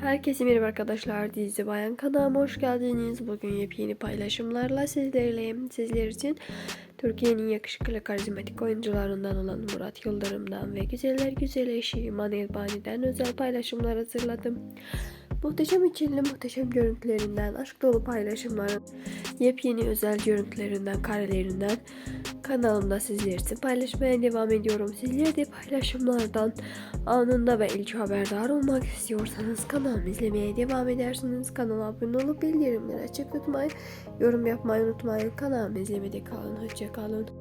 Herkese merhaba arkadaşlar. Dizi Bayan kanalıma hoş geldiniz. Bugün yepyeni paylaşımlarla sizlerleyim. Sizler için Türkiye'nin yakışıklı karizmatik oyuncularından olan Murat Yıldırım'dan ve güzeller güzel eşi Manel Bani'den özel paylaşımlar hazırladım. Muhteşem içerili muhteşem görüntülerinden, aşk dolu paylaşımların, yepyeni özel görüntülerinden, karelerinden kanalımda sizler için paylaşmaya devam ediyorum. Sizler de paylaşımlardan anında ve ilk haberdar olmak istiyorsanız kanalımı izlemeye devam edersiniz. Kanala abone olup bildirimleri açık tutmayı, yorum yapmayı unutmayın. Kanalımı izlemede kalın. Hoşça kalın.